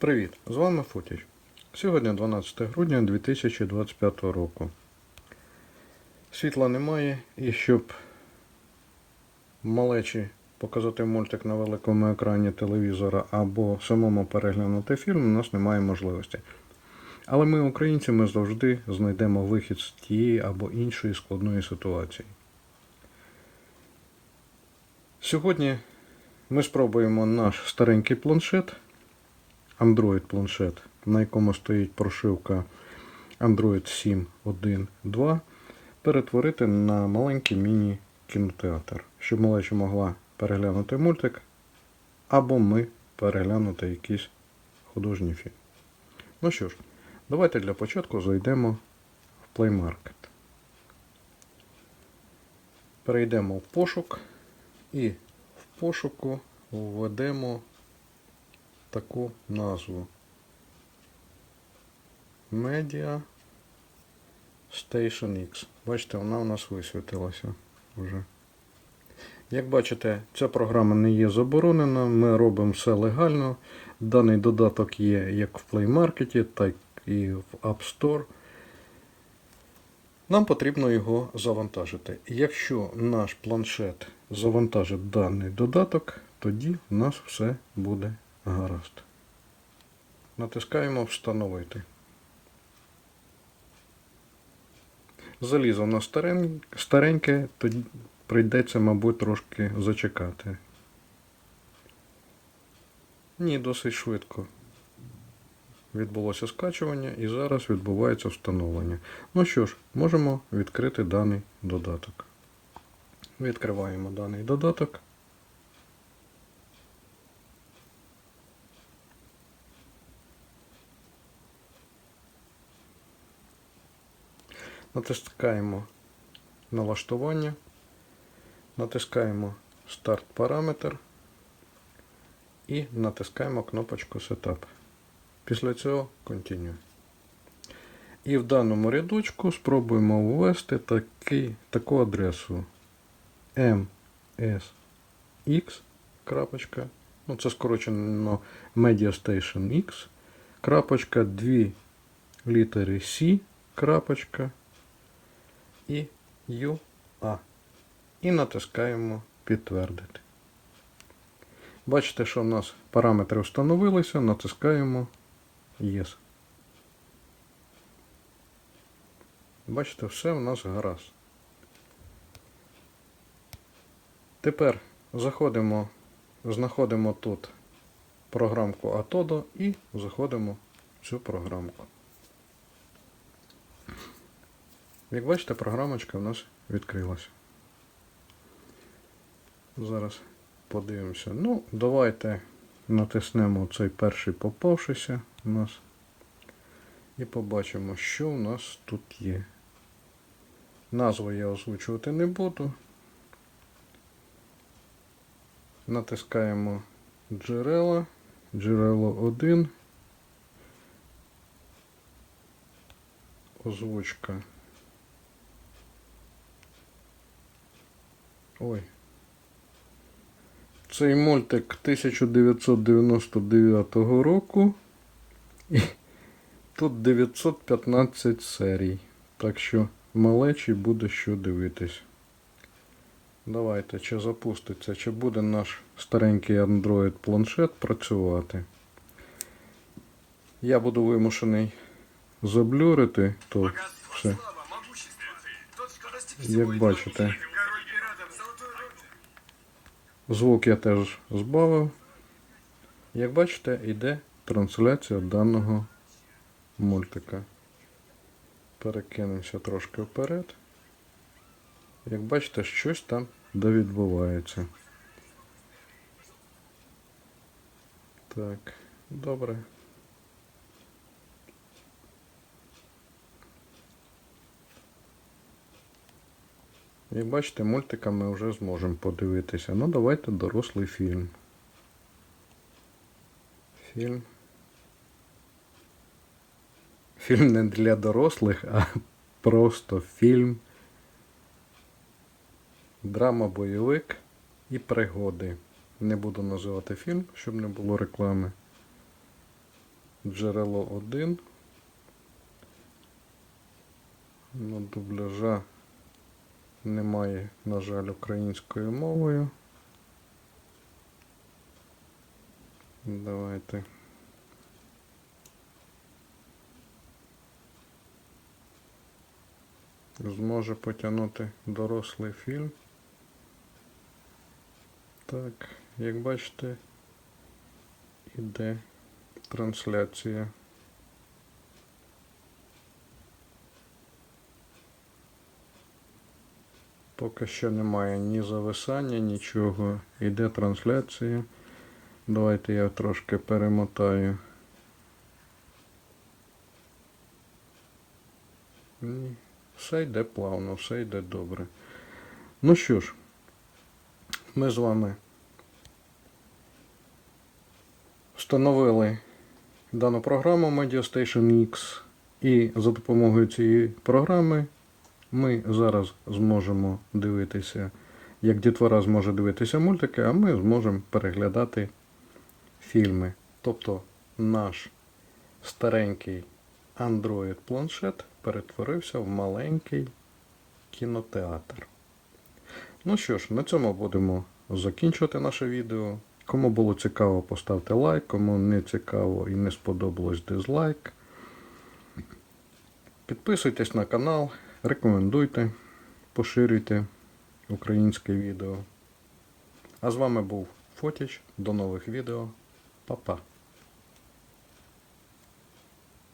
Привіт! З вами Футіч. Сьогодні 12 грудня 2025 року. Світла немає, і щоб малечі показати мультик на великому екрані телевізора або самому переглянути фільм, у нас немає можливості. Але ми, українці, ми завжди знайдемо вихід з тієї або іншої складної ситуації. Сьогодні ми спробуємо наш старенький планшет, Android планшет, на якому стоїть прошивка Android 7.1.2, перетворити на маленький міні-кінотеатр, щоб малеча могла переглянути мультик, або ми переглянути якийсь художній фільм. Ну що ж, давайте для початку зайдемо в Play Market. Перейдемо в пошук і в пошуку введемо таку назву Media Station X. Бачите, вона у нас висвітилася вже. Як бачите, ця програма не є заборонена, ми робимо все легально. Даний додаток є як в Play Market, так і в App Store. Нам потрібно його завантажити. Якщо наш планшет завантажить даний додаток, тоді в нас все буде гаразд. Натискаємо Встановити. Залізо на стареньке, тоді прийдеться, мабуть, трошки зачекати. Ні, досить швидко. Відбулося скачування і зараз відбувається встановлення. Ну що ж, можемо відкрити даний додаток. Відкриваємо даний додаток. Натискаємо налаштування, натискаємо старт параметр і натискаємо кнопочку Setup. Після цього Continue. І в даному рядочку спробуємо ввести такий, таку адресу msx. Ну, це скорочено MediaStation X. Крапочка, дві літери C. Крапочка і UA. І натискаємо підтвердити. Бачите, що в нас параметри встановилися, натискаємо Yes. Бачите, все в нас гаразд. Тепер заходимо, знаходимо тут програмку Atodo і заходимо в цю програмку. Як бачите, програмочка в нас відкрилася. Зараз подивимося. Ну, давайте натиснемо цей перший попавшийся у нас. І побачимо, що у нас тут є. Назву я озвучувати не буду. Натискаємо джерела, джерело 1. Озвучка. Ой. Цей мультик 1999 року. І тут 915 серій. Так що малечі буде що дивитись. Давайте, чи запуститься, чи буде наш старенький Android планшет працювати. Я буду вимушений заблюрити, то все. Як бачите. Звук я теж збавив. Як бачите, йде трансляція даного мультика. Перекинемося трошки вперед. Як бачите, щось там довідбувається. Так, добре. Як бачите, мультика ми вже зможемо подивитися. Ну, давайте дорослий фільм. Фільм. Фільм не для дорослих, а просто фільм. Драма, бойовик і пригоди. Не буду називати фільм, щоб не було реклами. джерело 1. Ну, дубляжа немає, на жаль, українською мовою. Давайте. Зможе потягнути дорослий фільм. Так, як бачите, іде трансляція. Поки що немає ні зависання, нічого. Іде трансляція. Давайте я трошки перемотаю. Ні, все йде плавно, все йде добре. Ну що ж, ми з вами встановили дану програму MediaStation X. І за допомогою цієї програми ми зараз зможемо дивитися, як дітвора зможе дивитися мультики, а ми зможемо переглядати фільми. Тобто наш старенький Android планшет перетворився в маленький кінотеатр. Ну що ж, на цьому будемо закінчувати наше відео. Кому було цікаво, поставте лайк, кому не цікаво і не сподобалось дизлайк. Підписуйтесь на канал, рекомендуйте, поширюйте українське відео. А з вами був Фотіч. До нових відео. Па-па.